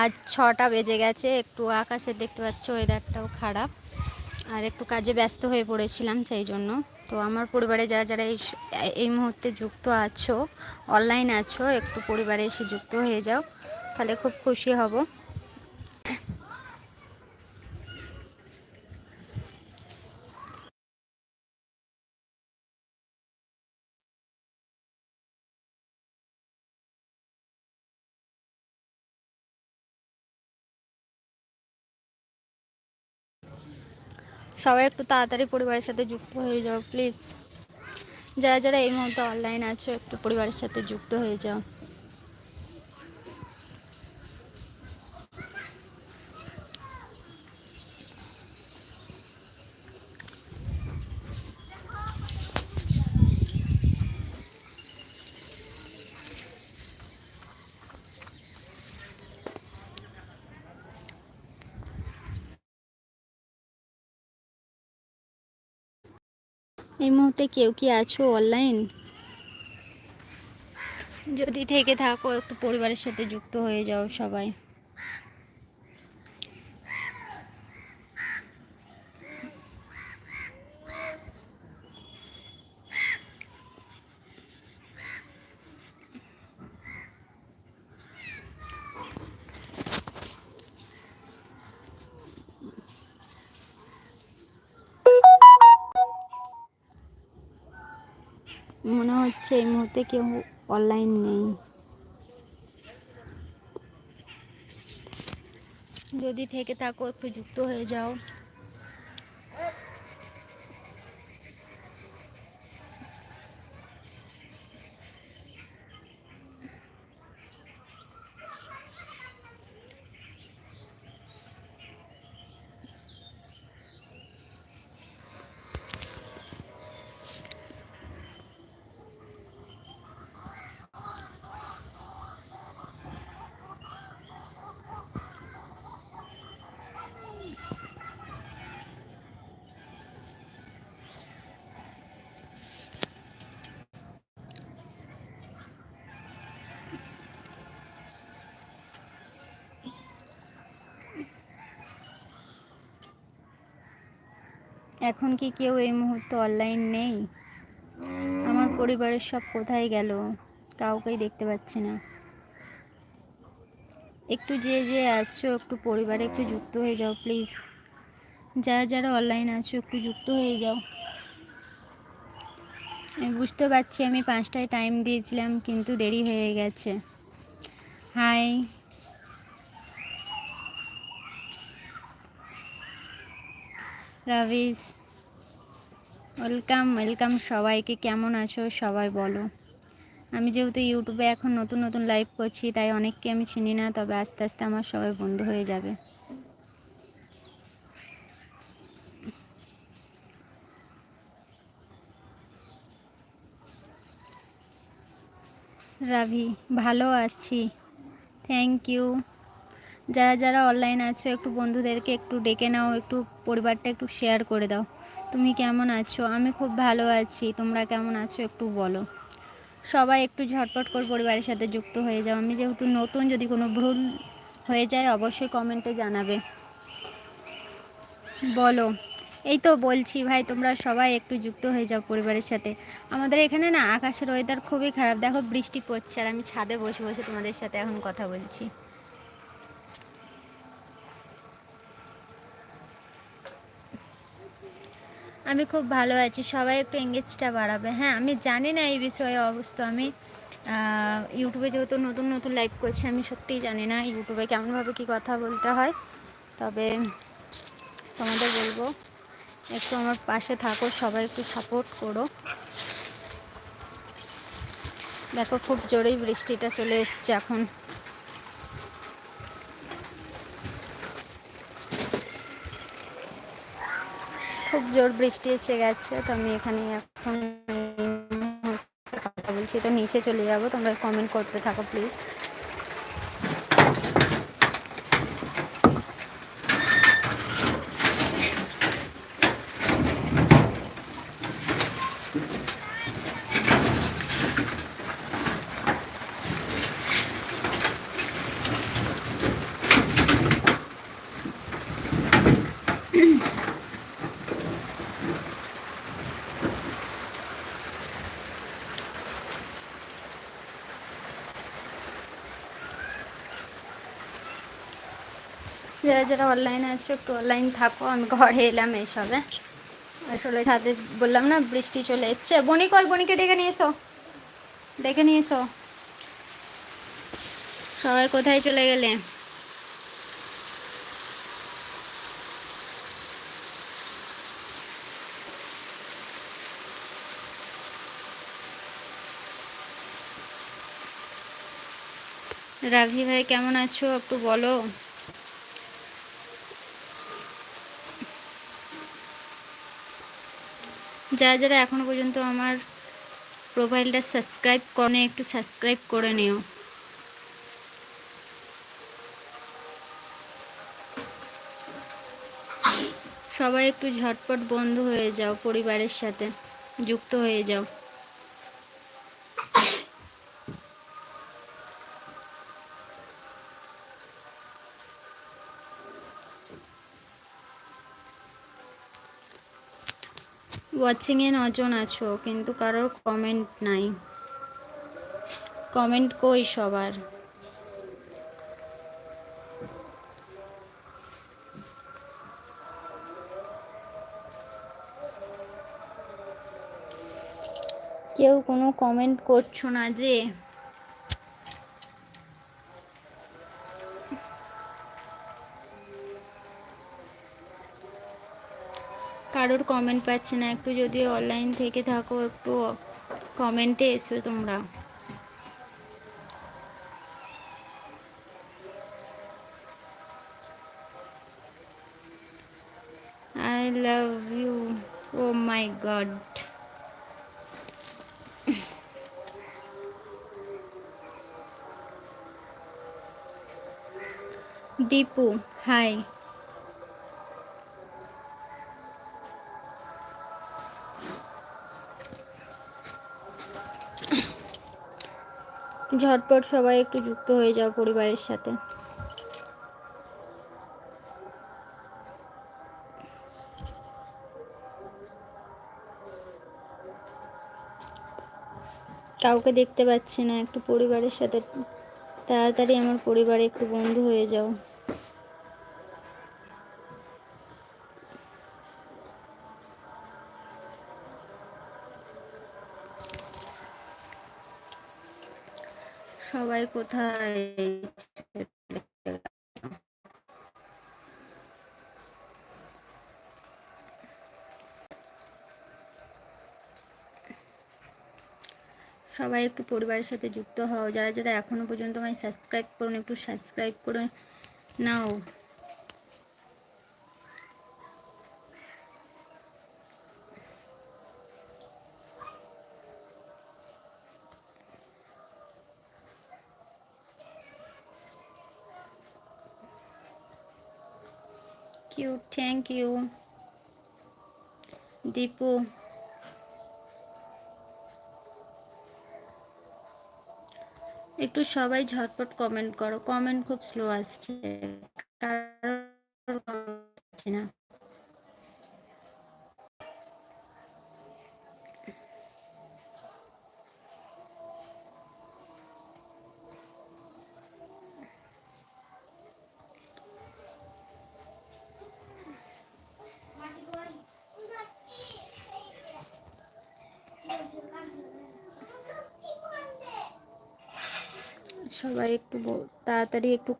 আজ ছটা বেজে গেছে, একটু আকাশে দেখতে পাচ্ছ ওয়েদারটাও খারাপ। আর একটু কাজে ব্যস্ত হয়ে পড়েছিলাম সেই জন্য। তো আমার পরিবারে যারা যারা এই এই মুহূর্তে যুক্ত আছো অনলাইন আছো, একটু পরিবারে এসে যুক্ত হয়ে যাও, তাহলে খুব খুশি হব। সবাই একটু তাড়াতাড়ি পরিবারের সাথে যুক্ত হয়ে যাও প্লিজ যারা যারা এই মুহূর্তে অনলাইন আছো, একটু পরিবারের সাথে যুক্ত হয়ে যাও। এই মুহূর্তে কেউ কি আছো অনলাইন যদি থেকে থাকো, একটু পরিবারের সাথে যুক্ত হয়ে যাও সবাই। মনে হচ্ছে এই মুহূর্তে কেউ অনলাইন নেই। যদি থেকে থাকো একটু যুক্ত হয়ে যাও। এখন কি কেউ এই মুহূর্তে অনলাইন নেই? আমার পরিবারের সব কোথায় গেল? কাউকেই দেখতে পাচ্ছি না। একটু যে যে আছো, একটু পরিবারে একটু যুক্ত হয়ে যাও প্লিজ যারা যারা অনলাইন আছো, একটু যুক্ত হয়ে যাও। আমি বুঝতে পারছি, আমি পাঁচটায় টাইম দিয়েছিলাম, কিন্তু দেরি হয়ে গেছে। হাই রাভিস ওয়েলকাম ওয়েলকাম সবাইকে। কেমন আছো? সবাই বলো। আমি যেহেতু ইউটিউবে এখন নতুন নতুন লাইভ করছি, তাই অনেককে আমি চিনি না, তবে আস্তে আস্তে আমার সবাই বন্ধু হয়ে যাবে। রাভি, ভালো আছি। থ্যাংক ইউ যারা যারা অনলাইন আছো, একটু বন্ধুদেরকে একটু ডেকে নাও, একটু পরিবারটা একটু শেয়ার করে দাও। তুমি কেমন আছো? আমি খুব ভালো আছি। তোমরা কেমন আছো একটু বলো। সবাই একটু ঝটপট করে পরিবারের সাথে যুক্ত হয়ে যাও। আমি যেহেতু নতুন, যদি কোনো ভুল হয়ে যায়, অবশ্যই কমেন্টে জানাবে। বলো। এই তো বলছি, ভাই, তোমরা সবাই একটু যুক্ত হয়ে যাও পরিবারের সাথে। আমাদের এখানে না, আকাশের ওয়েদার খুবই খারাপ। দেখো, বৃষ্টি পড়ছে, আর আমি ছাদে বসে বসে তোমাদের সাথে এখন কথা বলছি। আমি খুব ভালো আছি, সবাই একটু এঙ্গেজটা বাড়াবে। হ্যাঁ আমি জানি না এই বিষয়ে অবস্থা। আমি ইউটিউবে যেহেতু নতুন নতুন লাইভ করছি, আমি সত্যিই জানি না ইউটিউবে কেমনভাবে কি কথা বলতে হয়। তবে তোমাদের বলব, একটু আমার পাশে থাকো, সবাই একটু সাপোর্ট করো। দেখো, খুব জোরেই বৃষ্টিটা চলে এসছে এখন। জোর বৃষ্টি এসে গেছে, তো আমি এখানে এখন কথা বলছি। তো নিচে চলে যাব, তোমরা কমেন্ট করতে থাকো প্লিজ যারা যারা অনলাইনে আছো, একটু অনলাইন থাকো, আমি ঘরে এলাম এসবে। আসলে ছাদে বললাম না, বৃষ্টি চলে এসছে। বনি কই বনিকে ডেকে নিয়ে এসো। ডেকে নিয়ে এসো। সবাই কোথায় চলে গেলে? রাভি ভাই, কেমন আছো? একটু বলো। যারা যারা এখনও পর্যন্ত আমার প্রোফাইলটা সাবস্ক্রাইব করে একটু সাবস্ক্রাইব করে নিও। সবাই একটু ঝটপট বন্ধু হয়ে যাও, পরিবারের সাথে যুক্ত হয়ে যাও। ওয়াচিংয়ে নজন আছো, কিন্তু কারোর কমেন্ট নাই। কমেন্ট কই সবার? কেউ কোনো কমেন্ট করছ না যে? কারোর কমেন্ট পাচ্ছি না। একটু যদি অনলাইন থেকে থাকো, একটু কমেন্টে এসো তোমরা। I love you oh my God Dipu hi ঝটপট সবাই একটু যুক্ত হয়ে যাও পরিবারের সাথে। কাউকে দেখতে পাচ্ছি না, একটু পরিবারের সাথে। তাড়াতাড়ি আমার পরিবারে একটু বন্ধু হয়ে যাও। সবাই কোথায়? সবাই একটু পরিবারের সাথে যুক্ত হও। যারা যারা এখনও পর্যন্ত আমায় সাবস্ক্রাইব করুন, একটু সাবস্ক্রাইব করে নাও। কিউ থ্যাংক ইউ দীপু একটু সবাই ঝটপট কমেন্ট করো। কমেন্ট খুব স্লো আসছে। কারণ না। সবাই একটু তাড়াতাড়ি একটু